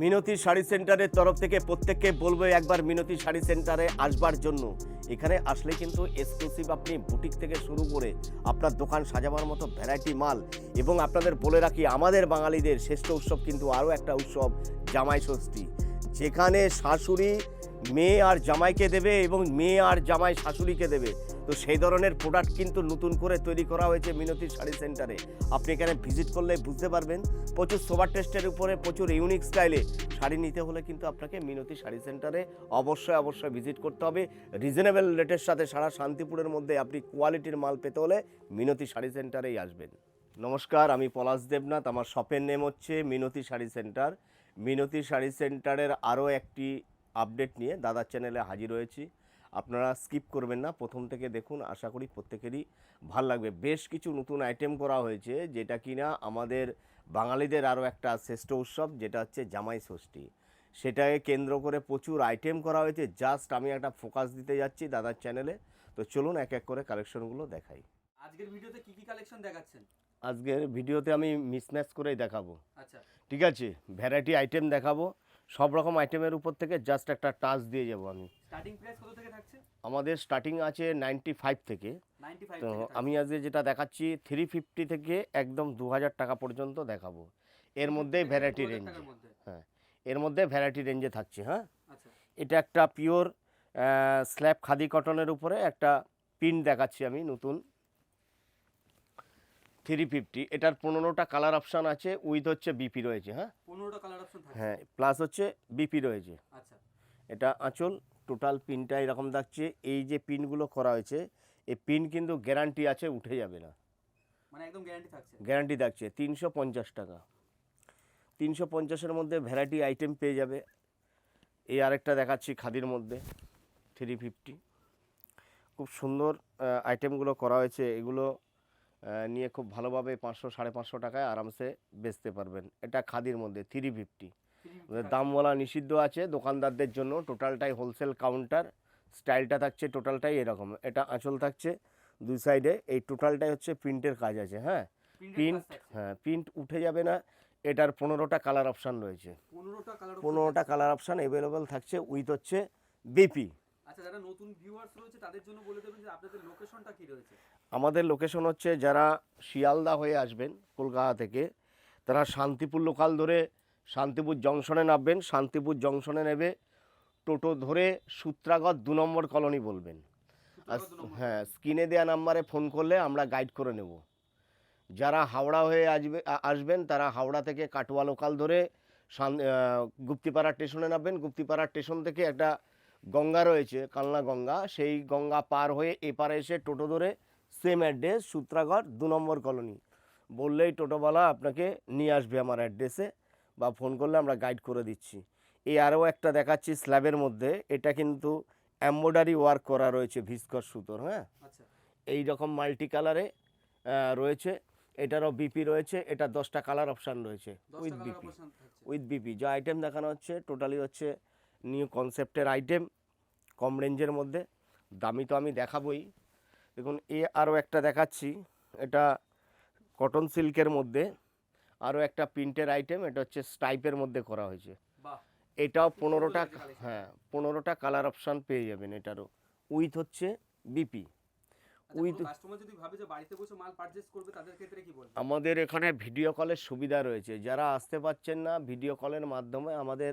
মিনতি শাড়ি সেন্টারের তরফ থেকে প্রত্যেককে বলব একবার মিনতি শাড়ি সেন্টারে আসবার জন্য। এখানে আসলে কিন্তু এক্সক্লুসিভ আপনি বুটিক থেকে শুরু করে আপনার দোকান সাজাবার মতো ভ্যারাইটি মাল এবং আপনাদের বলে রাখি, আমাদের বাঙালিদের শ্রেষ্ঠ উৎসব কিন্তু আরও একটা উৎসব, জামাই ষষ্ঠী। যেখানে শাশুড়ি মেয়ে আর জামাইকে দেবে এবং মেয়ে আর জামাই শাশুড়িকে দেবে। তো সেই ধরনের প্রোডাক্ট কিন্তু নতুন করে তৈরি করা হয়েছে মিনতি শাড়ি সেন্টারে আপনি এখানে ভিজিট করলে বুঝতে পারবেন, প্রচুর সোবার টেস্টের উপরে, প্রচুর ইউনিক স্টাইলে শাড়ি নিতে হলে কিন্তু আপনাকে মিনতি শাড়ি সেন্টারে অবশ্যই অবশ্যই ভিজিট করতে হবে। রিজনেবল রেটের সাথে সারা শান্তিপুরের মধ্যে আপনি কোয়ালিটির মাল পেতে হলে মিনতি শাড়ি সেন্টারেই আসবেন। নমস্কার, আমি পলাশ দেবনাথ, আমার শপের নেম হচ্ছে মিনতি শাড়ি সেন্টার মিনতি শাড়ি সেন্টারের আরও একটি আপডেট নিয়ে দাদার চ্যানেলে হাজির হয়েছি। আপনারা স্কিপ করবেন না। প্রথম থেকে দেখুন আশা করি প্রত্যেকেরই ভালো লাগবে। বেশ কিছু নতুন আইটেম করা হয়েছে যেটা কিনা আমাদের বাঙালিদের আরও একটা শ্রেষ্ঠ উৎসব যেটা হচ্ছে জামাই ষষ্ঠী। সেটাকে কেন্দ্র করে প্রচুর আইটেম করা হয়েছে। জাস্ট আমি একটা ফোকাস দিতে যাচ্ছি দাদার চ্যানেলে তো চলুন এক এক করে কালেকশনগুলো দেখাই। আজকের ভিডিওতে কি কি কালেকশন দেখাচ্ছেন? আজকের ভিডিওতে আমি মিসম্যাচ করেই দেখাবো। আচ্ছা। ঠিক আছে? ভ্যারাইটি আইটেম দেখাবো। সব রকম আইটেমের উপর থেকে জাস্ট একটা টাচ দিয়ে যাব আমি। স্টার্টিং প্রাইস কত থেকে থাকছে? আমাদের স্টার্টিং আছে নাইনটি ফাইভ থেকে তো আমি আজকে যেটা দেখাচ্ছি থ্রি ফিফটি থেকে একদম দু হাজার টাকা পর্যন্ত দেখাবো। এর মধ্যেই ভ্যারাইটি রেঞ্জ হ্যাঁ এর মধ্যে ভ্যারাইটি রেঞ্জে থাকছে হ্যাঁ? আচ্ছা। এটা একটা পিওর স্ল্যাব খাদি কটনের উপরে একটা পিন দেখাচ্ছি আমি নতুন। থ্রি ফিফটি এটার পনেরোটা কালার অপশান আছে উইথ হচ্ছে বিপি রয়েছে হ্যাঁ? 15টা কালার অপশন থাকছে। হ্যাঁ প্লাস হচ্ছে বিপি রয়েছে। আচ্ছা। এটা আঁচল টোটাল পিনটা এরকম থাকছে। এই যে পিনগুলো করা হয়েছে এই পিন কিন্তু গ্যারান্টি আছে উঠে যাবে না। মানে একদম গ্যারান্টি থাকছে। গ্যারান্টি থাকছে তিনশো পঞ্চাশ টাকা। তিনশো পঞ্চাশের মধ্যে ভ্যারাইটি আইটেম পেয়ে যাবে। এই আরেকটা দেখাচ্ছি খাদির মধ্যে থ্রি ফিফটি খুব সুন্দর আইটেমগুলো করা হয়েছে। এগুলো নিয়ে খুব ভালোভাবে পাঁচশো সাড়ে পাঁচশো টাকায় আরামসে বেচতে পারবেন। এটা খাদির মধ্যে থ্রি ফিফটি দাম বলা নিষিদ্ধ আছে দোকানদারদের জন্য টোটালটাই হোলসেল কাউন্টার স্টাইলটা থাকছে টোটালটাই এরকম। এটা আঁচল থাকছে দুই সাইডে এই টোটালটাই হচ্ছে প্রিন্টের কাজ আছে হ্যাঁ? প্রিন্ট হ্যাঁ প্রিন্ট উঠে যাবে না এটার পনেরোটা কালার অপশান রয়েছে। পনেরোটা কালার অপশান অ্যাভেলেবেল থাকছে উইথ হচ্ছে বিপি আচ্ছা যারা নতুন ভিউয়ার্স রয়েছে তাদের জন্য বলে দেবেন যে আপনাদের লোকেশনটা কি রয়েছে? আমাদের লোকেশন হচ্ছে যারা শিয়ালদা হয়ে আসবেন কলকাতা থেকে তারা শান্তিপুর লোকাল ধরে শান্তিপুর জংশনে নামবেন শান্তিপুর জংশনে নেবে টোটো ধরে সূত্রাগত দু নম্বর কলোনি বলবেন। হ্যাঁ স্ক্রিনে দেওয়া নাম্বারে ফোন করলে আমরা গাইড করে নেব। যারা হাওড়া হয়ে আসবে আসবেন তারা হাওড়া থেকে কাটোয়া লোকাল ধরে গুপ্তিপাড়া স্টেশনে নামবেন। গুপ্তিপাড়া স্টেশন থেকে একটা গঙ্গা রয়েছে কালনা গঙ্গা। সেই গঙ্গা পার হয়ে এপারে এসে টোটো ধরে সেম অ্যাড্রেস সূত্রাগড় দু নম্বর কলোনি। বললেই টোটোওয়ালা আপনাকে নিয়ে আসবে আমার অ্যাড্রেসে বা ফোন করলে আমরা গাইড করে দিচ্ছি। এই আরও একটা দেখাচ্ছি স্ল্যাবের মধ্যে। এটা কিন্তু এম্ব্রয়ডারি ওয়ার্ক করা রয়েছে ভিস্কস সুতোর হ্যাঁ? আচ্ছা। এই রকম মাল্টি কালারে রয়েছে। এটারও বিপি রয়েছে। এটা দশটা কালার অপশান রয়েছে। With BP. With BP. যা আইটেম দেখানো হচ্ছে টোটালি হচ্ছে নিউ কনসেপ্টের আইটেম। কম রেঞ্জের মধ্যে। দামি তো আমি দেখাবই। দেখুন এ আরও একটা দেখাচ্ছি। এটা কটন সিল্কের মধ্যে। আরও একটা প্রিন্টের আইটেম এটা হচ্ছে স্টাইপের মধ্যে করা হয়েছে। এটাও পনেরোটা হ্যাঁ পনেরোটা কালার অপশান পেয়ে যাবেন এটারও। উইথ হচ্ছে বিপি কি বলবেন? আমাদের এখানে ভিডিও কলের সুবিধা রয়েছে। যারা আসতে পারছেন না ভিডিও কলের মাধ্যমে আমাদের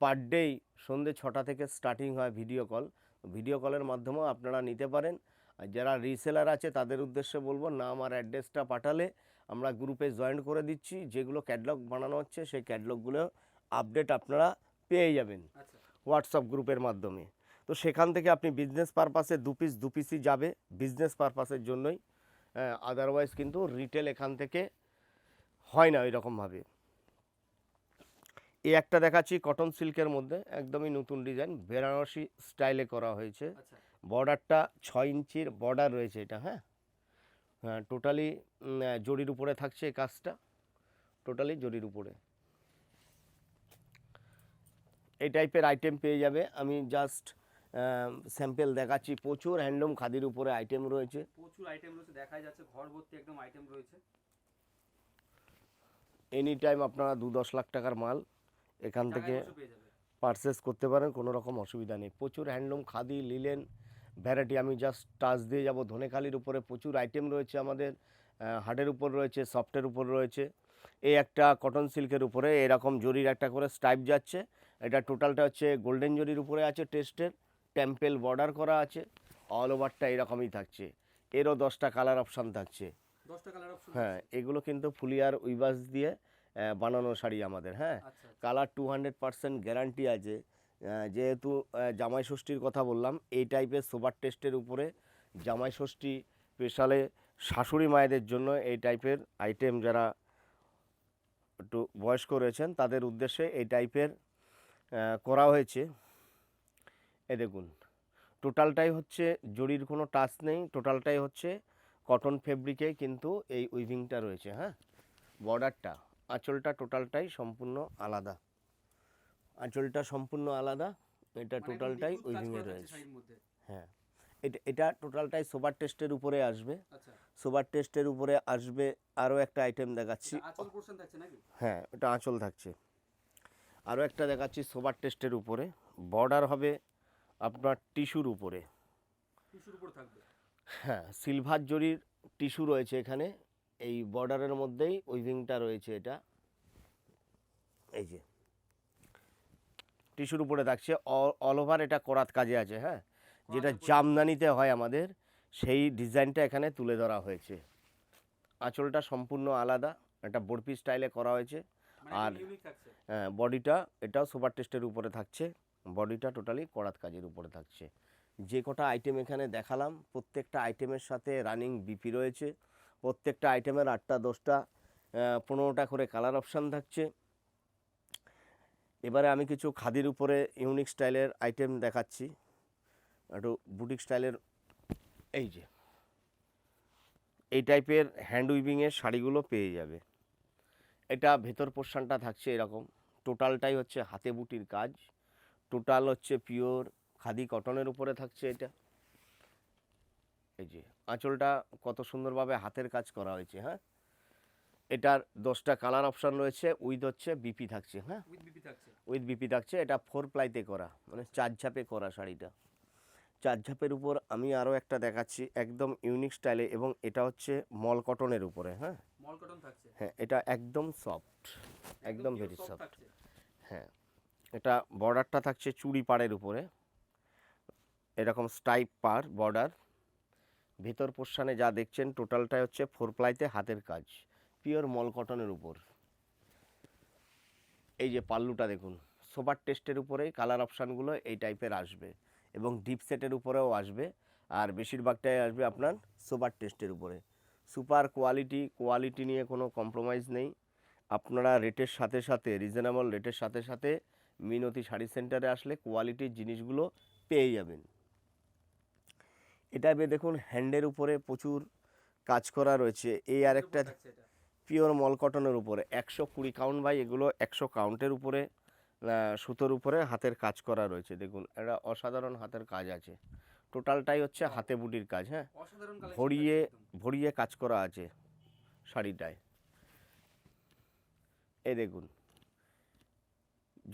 পার ডেই সন্ধ্যে ছটা থেকে স্টার্টিং হয় ভিডিও কল ভিডিও কলের মাধ্যমেও আপনারা নিতে পারেন। যারা রিসেলার আছে তাদের উদ্দেশ্যে বলব নাম আর অ্যাড্রেসটা পাঠালে আমরা গ্রুপে জয়েন করে দিচ্ছি। যেগুলো ক্যাটলগ বানানো হচ্ছে সেই ক্যাটলগগুলো আপডেট আপনারা পেয়ে যাবেন আচ্ছা। হোয়াটসঅ্যাপ গ্রুপের মাধ্যমে। তো সেখান থেকে আপনি বিজনেস পারপাসে দু পিস দু পিসই যাবে। বিজনেস পারপাসের জন্যই আদারওয়াইজ কিন্তু রিটেল এখান থেকে হয় না ওইরকমভাবে। এই একটা দেখাচ্ছি কটন সিল্কের মধ্যে একদমই নতুন ডিজাইন বেনারসি স্টাইলে করা হয়েছে। আচ্ছা। বর্ডারটা ছয় ইঞ্চির বর্ডার রয়েছে এটা হ্যাঁ? হ্যাঁ টোটালি জরির উপরে থাকছে এই কাজটা। টোটালি জরির উপরে। এই টাইপের আইটেম পেয়ে যাবে। আমি জাস্ট স্যাম্পেল দেখাচ্ছি। প্রচুর হ্যান্ডলুম খাদির উপরে আইটেম রয়েছে। প্রচুর আইটেম রয়েছে দেখাই যাচ্ছে। ঘর ভর্তি একদম আইটেম রয়েছে। এনি টাইম আপনারা দু দশ লাখ টাকার মাল এখান থেকে পারচেস করতে পারেন কোনো রকম অসুবিধা নেই। প্রচুর হ্যান্ডলুম খাদি লিলেন ভ্যারাইটি আমি জাস্ট টাচ দিয়ে যাব। ধনেখালির উপরে প্রচুর আইটেম রয়েছে আমাদের হার্ডের উপর রয়েছে সফটের উপর রয়েছে। এই একটা কটন সিল্কের উপরে এরকম জরির একটা করে স্টাইপ যাচ্ছে। এটা টোটালটা হচ্ছে গোল্ডেন জরির উপরে আছে টেস্টের টেম্পেল বর্ডার করা আছে অল ওভারটা এরকমই থাকছে। এরও দশটা কালার অপশান থাকছে। দশটা কালার অপশন হ্যাঁ এগুলো কিন্তু ফুলিয়ার উইবাস দিয়ে বানানো শাড়ি আমাদের হ্যাঁ। Colour two hundred percent guarantee আছে। যেহেতু জামাই ষষ্ঠীর কথা বললাম, এই টাইপের সুপার টেস্টের উপরে জামাই ষষ্ঠী স্পেশালে শাশুড়ি মায়েদের জন্য এই টাইপের আইটেম যারা একটু বয়স্ক রয়েছেন, তাদের উদ্দেশ্যে এই টাইপের করা হয়েছে। এ দেখুন টোটালটাই হচ্ছে জরির কোনো টাচ নেই টোটালটাই হচ্ছে কটন ফেব্রিকে কিন্তু এই উইভিংটা রয়েছে হ্যাঁ? বর্ডারটা আঁচলটা টোটালটাই সম্পূর্ণ আলাদা। আঁচলটা সম্পূর্ণ আলাদা এটা মানে টোটালটাই কাজ উইভিংয়ে রয়েছে। হ্যাঁ এটা এটা টোটালটাই সোবার টেস্টের উপরে আসবে। আচ্ছা। সোবার টেস্টের উপরে আসবে আরও একটা আইটেম দেখাচ্ছি। হ্যাঁ এটা আঁচল থাকছে। আরও একটা দেখাচ্ছি সোবার টেস্টের উপরে। বর্ডার হবে আপনার টিস্যুর উপরে। টিস্যুর উপর থাকবে? হ্যাঁ সিলভার জরির টিস্যু রয়েছে এখানে। এই বর্ডারের মধ্যেই উইভিংটা রয়েছে এটা। এই যে টিস্যুর উপরে থাকছে। অল ওভার এটা করাত কাজে আছে হ্যাঁ? যেটা জামদানিতে হয় আমাদের সেই ডিজাইনটা এখানে তুলে ধরা হয়েছে। আঁচলটা সম্পূর্ণ আলাদা এটা বরফি স্টাইলে করা হয়েছে। মানে আর হ্যাঁ বডিটা এটাও সুপার টেস্টের উপরে থাকছে। বডিটা টোটালি করাত কাজের উপরে থাকছে। যে কটা আইটেম এখানে দেখালাম প্রত্যেকটা আইটেমের সাথে রানিং বিপি রয়েছে। প্রত্যেকটা আইটেমের আটটা দশটা পনেরোটা করে কালার অপশান থাকছে। এবারে আমি কিছু খাদির উপরে ইউনিক স্টাইলের আইটেম দেখাচ্ছি। একটু বুটিক স্টাইলের এই যে। এই টাইপের হ্যান্ড উইভিংয়ের শাড়িগুলো পেয়ে যাবে। এটা ভেতর পোর্শনটা থাকছে এরকম। টোটালটাই হচ্ছে হাতে বুটির কাজ। টোটাল হচ্ছে পিওর খাদি কটনের উপরে থাকছে এটা। এই যে, আঁচলটা কত সুন্দরভাবে হাতের কাজ করা হয়েছে হ্যাঁ? এটার দশটা কালার অপশান রয়েছে উইথ হচ্ছে বিপি থাকছে হ্যাঁ? উইথ বিপি থাকছে। উইথ বিপি থাকছে এটা ফোর প্লাইতে করা মানে চার ঝাপে করা শাড়িটা। চার ঝাপের উপর আমি আরও একটা দেখাচ্ছি একদম ইউনিক স্টাইলে এবং এটা হচ্ছে মল কটনের উপরে হ্যাঁ? মল কটন থাকছে। হ্যাঁ এটা একদম সফট একদম ভেরি সফট হ্যাঁ এটা বর্ডারটা থাকছে চুড়ি পাড়ের উপরে। এরকম স্টাইপ পার বর্ডার ভেতর পোর্শানে যা দেখছেন টোটালটাই হচ্ছে ফোর প্লাইতে হাতের কাজ। পিওর মল কটনের উপর। এই যে পাল্লুটা দেখুন, সোবার টেস্টের উপরেই কালার অপশানগুলো এই টাইপের আসবে এবং ডিপ সেটের উপরেও আসবে আর বেশিরভাগটাই আসবে আপনার সোবার টেস্টের উপরে। সুপার কোয়ালিটি কোয়ালিটি নিয়ে কোনো কম্প্রোমাইজ নেই। আপনারা রেটের সাথে সাথে, রিজনেবল রেটের সাথে সাথে মিনতি শাড়ি সেন্টারে আসলে কোয়ালিটির জিনিসগুলো পেয়ে যাবেন। এটা দেখুন, হ্যান্ডের উপরে প্রচুর কাজ করা রয়েছে। এই আরেকটা পিওর মল কটনের উপরে। একশো কুড়ি কাউন্ট বাই এগুলো একশো কাউন্টের উপরে সুতোর উপরে হাতের কাজ করা রয়েছে। দেখুন এটা অসাধারণ হাতের কাজ আছে। টোটালটাই হচ্ছে হাতে বুটির কাজ হ্যাঁ? ভরিয়ে ভরিয়ে কাজ করা আছে শাড়িটায়। এই দেখুন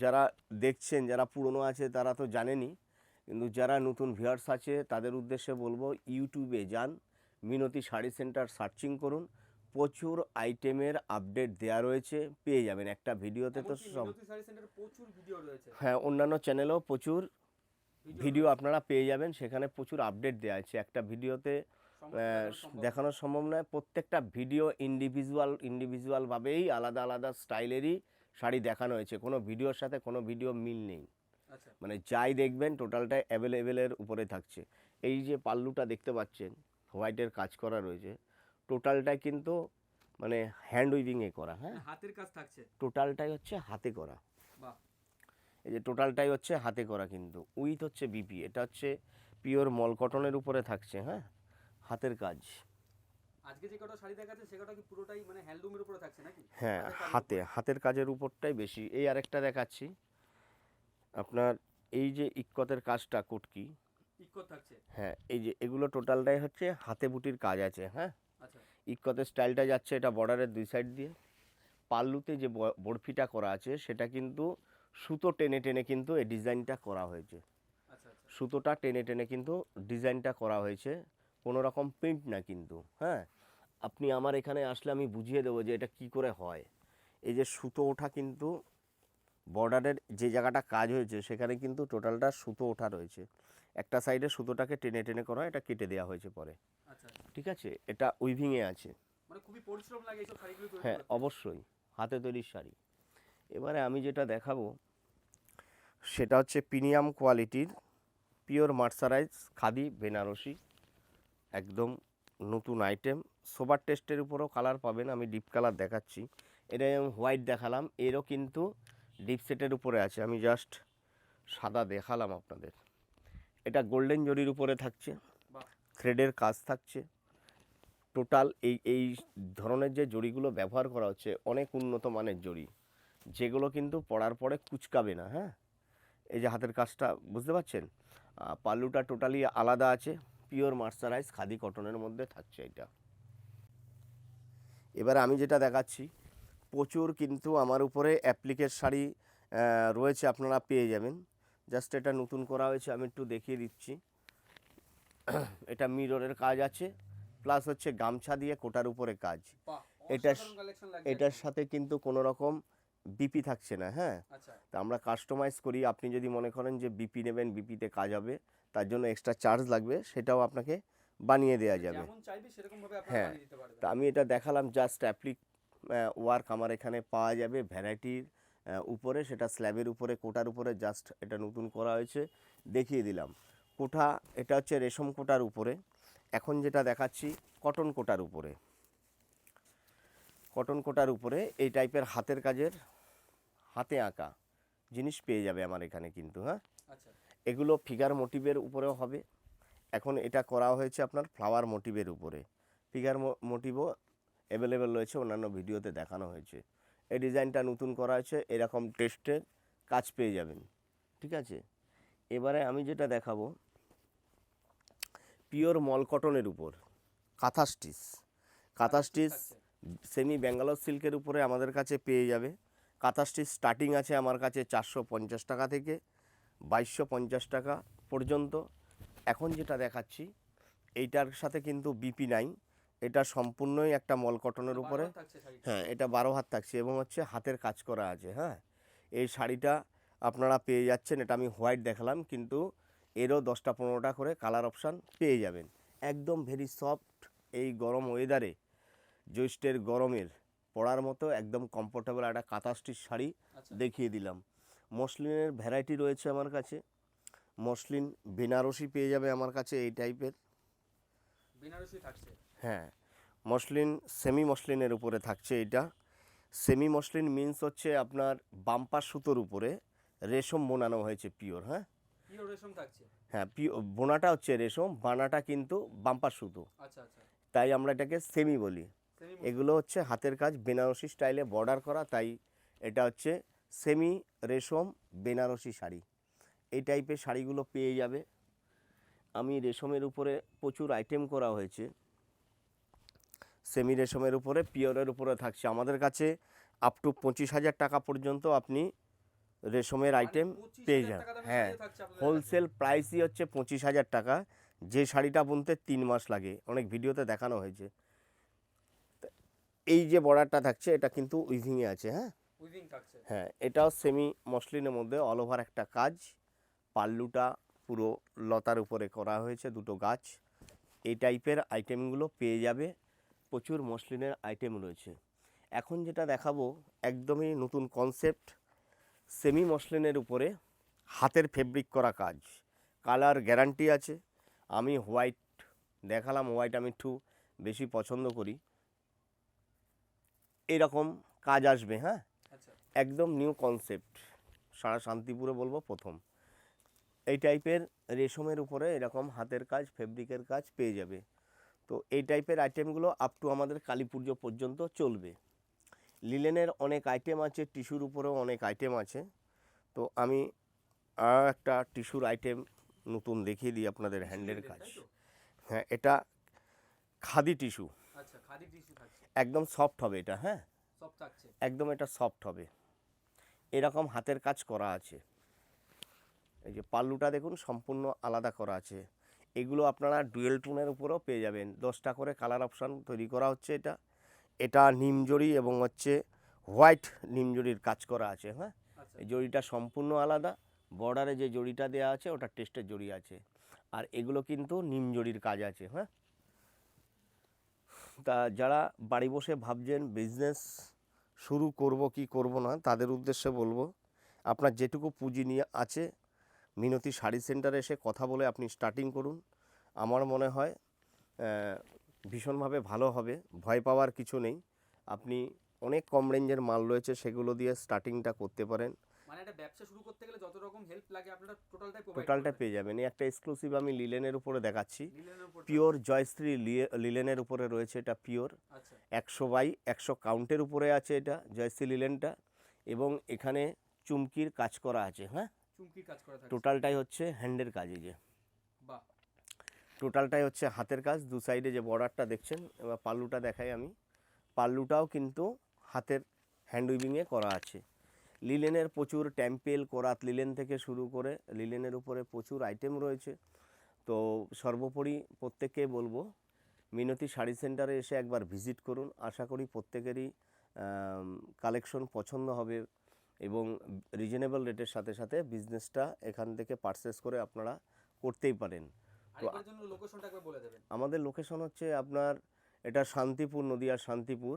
যারা দেখছেন যারা পুরনো আছে তারা তো জানেনি কিন্তু যারা নতুন ভিউয়ার্স আছে তাদের উদ্দেশ্যে বলব ইউটিউবে যান মিনতি শাড়ি সেন্টার সার্চিং করুন। প্রচুর আইটেমের আপডেট দেয়া রয়েছে পেয়ে যাবেন একটা ভিডিওতে তো সব। হ্যাঁ অন্যান্য চ্যানেলেও প্রচুর ভিডিও আপনারা পেয়ে যাবেন সেখানে প্রচুর আপডেট দেওয়া আছে। একটা ভিডিওতে দেখানো সম্ভব নয়। প্রত্যেকটা ভিডিও ইন্ডিভিজুয়াল ইন্ডিভিজুয়ালভাবেই আলাদা আলাদা স্টাইলেরই শাড়ি দেখানো হয়েছে। কোনো ভিডিওর সাথে কোনো ভিডিও মিল নেই। আচ্ছা। মানে যাই দেখবেন টোটালটাই অ্যাভেলেবেলের উপরে থাকছে। এই যে পাল্লুটা দেখতে পাচ্ছেন হোয়াইটের কাজ করা রয়েছে। টোটালটাই কিন্তু মানে হ্যান্ড উইভিংয়ে করা হ্যাঁ। হাতের কাজ থাকছে। টোটালটাই হচ্ছে হাতে করা। বাহ। এই যে টোটালটাই হচ্ছে হাতে করা কিন্তু। উইথ হচ্ছে বিপি এটা হচ্ছে পিওর মল কটনের উপরে থাকছে হ্যাঁ। হাতের কাজ। আজকে যে কটা শাড়ি দেখাচ্ছে সে কটা কি পুরোটাই মানে হ্যান্ডলুমের উপরে থাকছে নাকি? হ্যাঁ হাতে হাতের কাজের উপরটাই বেশি। এই আরেকটা দেখাচ্ছি। আপনার এই যে ইক্কতের কাজটা কুটকি। ইকত থাকছে। হ্যাঁ এই যে এগুলো টোটালটাই হচ্ছে হাতে বুটির কাজ আছে হ্যাঁ। আচ্ছা স্টাইলটা যাচ্ছে এটা বর্ডারের দুই সাইড দিয়ে। পাল্লুতে যে ব- বরফিটা করা আছে সেটা কিন্তু সুতো টেনে টেনে কিন্তু এই ডিজাইনটা করা হয়েছে। আচ্ছা আচ্ছা। সুতোটা টেনে টেনে কিন্তু ডিজাইনটা করা হয়েছে। কোনো রকম প্রিন্ট না কিন্তু হ্যাঁ? আপনি আমার এখানে আসলে আমি বুঝিয়ে দেবো যে এটা কি করে হয়। এই যে সুতো ওঠা কিন্তু বর্ডারের যে জায়গাটা কাজ হয়েছে সেখানে কিন্তু টোটালটা সুতো ওঠা রয়েছে। একটা সাইডে সুতোটাকে টেনে টেনে করা এটা কেটে দেওয়া হয়েছে পরে। আচ্ছা আচ্ছা। ঠিক আছে? এটা উইভিংয়ে আছে। মানে হ্যাঁ অবশ্যই। হাতে তৈরির শাড়ি। এবারে আমি যেটা দেখাবো সেটা হচ্ছে প্রিমিয়াম কোয়ালিটির পিওর মার্সারাইজ খাদি বেনারসি। একদম নতুন আইটেম সোবার টেস্টের উপরও কালার পাবেন আমি ডিপ কালার দেখাচ্ছি। এটা যেমন হোয়াইট দেখালাম এরও কিন্তু ডিপ সেটের উপরে আছে। আমি জাস্ট সাদা দেখালাম আপনাদের। এটা গোল্ডেন জরির উপরে থাকছে। থ্রেডের কাজ থাকছে। টোটাল এই এই ধরনের যে জড়িগুলো ব্যবহার করা হচ্ছে অনেক উন্নত মানের জড়ি যেগুলো কিন্তু পড়ার পরে কুচকাবে না হ্যাঁ? এই যে হাতের কাজটা বুঝতে পারছেন? পাল্লুটা টোটালি আলাদা আছে পিওর মার্সারাইজ খাদি কটনের মধ্যে থাকছে এটা। এবার আমি যেটা দেখাচ্ছি প্রচুর কিন্তু আমার উপরে অ্যাপ্লিকের শাড়ি রয়েছে আপনারা পেয়ে যাবেন। জাস্ট এটা নতুন করা হয়েছে আমি একটু দেখিয়ে দিচ্ছি। এটা মিররের কাজ আছে প্লাস হচ্ছে গামছা দিয়ে কোটার উপরে কাজ। এটা এটার। সাথে কিন্তু কোনো রকম বিপি থাকছে না হ্যাঁ? আচ্ছা। তা আমরা কাস্টমাইজ করি আপনি যদি মনে করেন যে বিপি নেবেন বিপিতে কাজ হবে তার জন্য এক্সট্রা চার্জ লাগবে সেটাও আপনাকে বানিয়ে দেওয়া যাবে। হ্যাঁ, তা আমি এটা দেখালাম জাস্ট অ্যাপ্লিক ওয়ার্ক আমার এখানে পাওয়া যাবে ভ্যারাইটির উপরে সেটা স্ল্যাবের উপরে কোটার উপরে জাস্ট এটা নতুন করা হয়েছে দেখিয়ে দিলাম। কোঠা এটা হচ্ছে রেশম কোটার উপরে। এখন যেটা দেখাচ্ছি কটন কোটার উপরে। কটন কোটার উপরে এই টাইপের হাতের কাজের হাতে আঁকা জিনিস পেয়ে যাবে আমার এখানে কিন্তু হ্যাঁ? আচ্ছা। এগুলো ফিগার মোটিভের উপরেও হবে। এখন এটা করা হয়েছে আপনার ফ্লাওয়ার মোটিভের উপরে। ফিগার মোটিভও অ্যাভেলেবেল রয়েছে অন্যান্য ভিডিওতে দেখানো হয়েছে। এই ডিজাইনটা নতুন করা হয়েছে এরকম টেস্টের কাজ পেয়ে যাবেন। ঠিক আছে? এবারে আমি যেটা দেখাবো, পিওর মল কটনের উপর, কাঁথা স্টিচ। কাঁথা স্টিচ সেমি ব্যাঙ্গালোর সিল্কের উপরে আমাদের কাছে পেয়ে যাবে। কাঁথা স্টিচ স্টার্টিং আছে আমার কাছে চারশো পঞ্চাশ টাকা থেকে বাইশশো পঞ্চাশ টাকা পর্যন্ত। এখন যেটা দেখাচ্ছি, এইটার সাথে কিন্তু বিপি নাই। এটা সম্পূর্ণই একটা মল কটনের উপরে। হ্যাঁ এটা বারো হাত থাকছে এবং হচ্ছে হাতের কাজ করা আছে হ্যাঁ। এই শাড়িটা আপনারা পেয়ে যাচ্ছেন এটা আমি হোয়াইট দেখালাম কিন্তু এরও দশটা পনেরোটা করে কালার অপশান পেয়ে যাবেন। একদম ভেরি সফট এই গরম ওয়েদারে জ্যৈষ্ঠের গরমের পরার মতো একদম কমফোর্টেবল একটা কাঁথা স্টিচ শাড়ি আচ্ছা। দেখিয়ে দিলাম। মসলিনের ভ্যারাইটি রয়েছে আমার কাছে। মসলিন বেনারসি পেয়ে যাবে আমার কাছে এই টাইপের বেনারসি থাকছে। হ্যাঁ মসলিন সেমি মসলিনের উপরে থাকছে এটা। সেমি মসলিন মিন্স হচ্ছে আপনার বাম্পার সুতোর উপরে রেশম বোনানো হয়েছে পিওর হ্যাঁ? রেশম থাকছে? হ্যাঁ বোনাটা হচ্ছে রেশম বানাটা কিন্তু বাম্পার সুতো। আচ্ছা আচ্ছা। তাই আমরা এটাকে সেমি বলি। এগুলো হচ্ছে হাতের কাজ বেনারসি স্টাইলে বর্ডার করা তাই এটা হচ্ছে সেমি রেশম বেনারসি শাড়ি। এই টাইপের শাড়িগুলো পেয়ে যাবে। আমি রেশমের উপরে প্রচুর আইটেম করা হয়েছে। সেমি রেশমের উপরে পিওরের উপরে থাকছে। আমাদের কাছে আপ টু পঁচিশ হাজার টাকা পর্যন্ত আপনি রেশমের আইটেম পেয়ে যান হ্যাঁ হোলসেল প্রাইসই হচ্ছে পঁচিশ হাজার টাকা। যে শাড়িটা বুনতে তিন মাস লাগে। অনেক ভিডিওতে দেখানো হয়েছে। এই যে বর্ডারটা থাকছে এটা কিন্তু উইভিংয়ে আছে হ্যাঁ? হ্যাঁ এটাও সেমি মসলিনের মধ্যে অল ওভার একটা কাজ। পাল্লুটা পুরো লতার উপরে করা হয়েছে দুটো গাছ। এই টাইপের আইটেমগুলো পেয়ে যাবে। প্রচুর মসলিনের আইটেম রয়েছে। এখন যেটা দেখাবো একদমই নতুন কনসেপ্ট সেমি মসলিনের উপরে হাতের ফেব্রিক করা কাজ। কালার গ্যারান্টি আছে। আমি হোয়াইট দেখালাম হোয়াইট আমি একটু বেশি পছন্দ করি। এরকম কাজ আসবে হ্যাঁ? আচ্ছা। একদম নিউ কনসেপ্ট সারা শান্তিপুরে বলব প্রথম। এই টাইপের রেশমের উপরে এরকম হাতের কাজ ফেব্রিকের কাজ পেয়ে যাবে। তো এই টাইপের আইটেমগুলো আপ টু আমাদের কালী পুজো পর্যন্ত চলবে। লিলেনের অনেক আইটেম আছে টিস্যুর উপরেও অনেক আইটেম আছে। তো আমি আর একটা টিস্যুর আইটেম নতুন দেখিয়ে দিই আপনাদের হ্যান্ডের কাজ। হ্যাঁ এটা খাদি টিস্যু আচ্ছা একদম সফট হবে এটা হ্যাঁ? একদম এটা সফট হবে। এরকম হাতের কাজ করা আছে। এই যে পাল্লুটা দেখুন সম্পূর্ণ আলাদা করা আছে। এগুলো আপনারা ডুয়েল টোনের উপরেও পেয়ে যাবেন। দশটা করে কালার অপশান তৈরি করা হচ্ছে এটা। এটা নিমজড়ি এবং হচ্ছে হোয়াইট নিমজড়ির কাজ করা আছে হ্যাঁ? আচ্ছা। এই জড়িটা সম্পূর্ণ আলাদা। বর্ডারে যে জড়িটা দেওয়া আছে ওটা টেস্টের জড়ি আছে। আর এগুলো কিন্তু নিম জড়ির কাজ আছে হ্যাঁ? তা যারা বাড়ি বসে ভাবছেন বিজনেস শুরু করব কি করব না তাদের উদ্দেশ্যে বলব আপনার যেটুকু পুঁজি নিয়ে আছে মিনতি শাড়ি সেন্টারে এসে কথা বলে আপনি স্টার্টিং করুন। আমার মনে হয় ভীষণভাবে ভালো হবে ভয় পাওয়ার কিছু নেই। আপনি অনেক কম রেঞ্জের মাল রয়েছে সেগুলো দিয়ে স্টার্টিংটা করতে পারেন। মানে একটা ব্যবসা শুরু করতে গেলে যত রকম হেল্প লাগে আপনারা টোটালটাই টোটালটা পেয়ে যাবেন। এই একটা এক্সক্লুসিভ আমি লিলেনের উপরে দেখাচ্ছি। পিওর জয়শ্রী লিলেনের উপরে রয়েছে এটা পিওর আচ্ছা। একশো বাই একশো কাউন্টের উপরে আছে এটা জয়শ্রী লিলেনটা এবং এখানে চুমকির কাজ করা আছে হ্যাঁ? চুমকির কাজ করা থাকে টোটালটাই হচ্ছে হ্যান্ডের কাজ এই যে। বাহ। টোটালটাই হচ্ছে হাতের কাজ দু সাইডে যে বর্ডারটা দেখছেন এবার পাল্লুটা দেখাই আমি। পাল্লুটাও কিন্তু হাতের হ্যান্ড উইভিংয়ে করা আছে। লিলেনের প্রচুর টেম্পেল কোরাত লিলেন থেকে শুরু করে লিলেনের উপরে প্রচুর আইটেম রয়েছে। তো সর্বোপরি প্রত্যেককে বলব মিনতি শাড়ি সেন্টারে এসে একবার ভিজিট করুন। আশা করি প্রত্যেকেরই কালেকশন পছন্দ হবে। এবং রিজনেবল রেটের সাথে সাথে বিজনেসটা এখান থেকে পারচেস করে আপনারা করতেই পারেন। দেবেন। আমাদের লোকেশন হচ্ছে আপনার এটা শান্তিপুর নদিয়ার শান্তিপুর।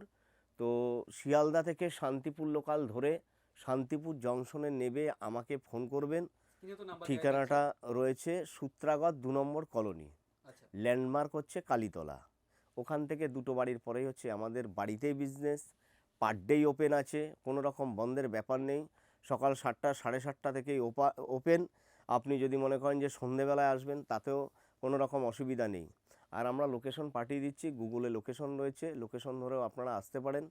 তো শিয়ালদা থেকে শান্তিপুর লোকাল ধরে শান্তিপুর জংশনে নেবে আমাকে ফোন করবেন। তো ঠিকানাটা রয়েছে সূত্রাগত দু নম্বর কলোনি আচ্ছা। ল্যান্ডমার্ক হচ্ছে কালীতলা। ওখান থেকে দুটো বাড়ির পরেই হচ্ছে আমাদের বাড়িতেই বিজনেস পার ডেই ওপেন আছে, কোনো রকম বন্ধের ব্যাপার নেই। সকাল সাতটা, সাড়ে সাতটা থেকেই ওপা ওপেন আপনি যদি মনে করেন যে সন্ধেবেলায় আসবেন, তাতেও কোনো রকম অসুবিধা নেই। আর আমরা লোকেশন পাঠিয়ে দিচ্ছি গুগলে লোকেশন রয়েছে। লোকেশন ধরেও আপনারা আসতে পারেন,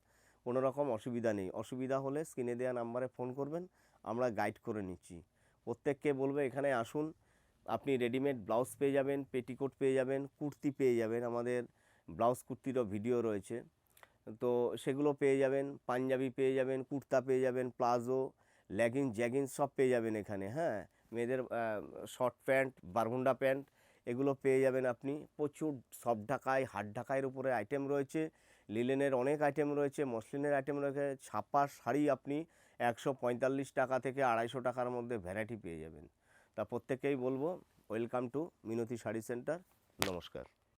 কোনো রকম অসুবিধা নেই। অসুবিধা হলে স্ক্রিনে দেওয়া নাম্বারে ফোন করবেন, আমরা গাইড করে নিচ্ছি। প্রত্যেককে বলবে এখানে আসুন, আপনি রেডিমেড ব্লাউজ পেয়ে যাবেন পেটিকোট পেয়ে যাবেন, কুর্তি পেয়ে যাবেন। আমাদের ব্লাউজ কুর্তিরও ভিডিও রয়েছে। তো সেগুলো পেয়ে যাবেন, পাঞ্জাবি পেয়ে যাবেন, কুর্তা পেয়ে যাবেন, প্লাজো, লেগিংস, জ্যাগিংস সব পেয়ে যাবেন এখানে হ্যাঁ? মেয়েদের শর্ট প্যান্ট বারমুন্ডা প্যান্ট, এগুলো পেয়ে যাবেন আপনি। প্রচুর সব ঢাকায়, হাট ঢাকাইয়ের উপরে আইটেম রয়েছে লিলেনের অনেক আইটেম রয়েছে, মসলিনের আইটেম রয়েছে, ছাপা শাড়ি আপনি একশো পঁয়তাল্লিশ টাকা থেকে আড়াইশো টাকার মধ্যে ভ্যারাইটি পেয়ে যাবেন। তা প্রত্যেককেই বলব welcome to Minati sari centre নমস্কার।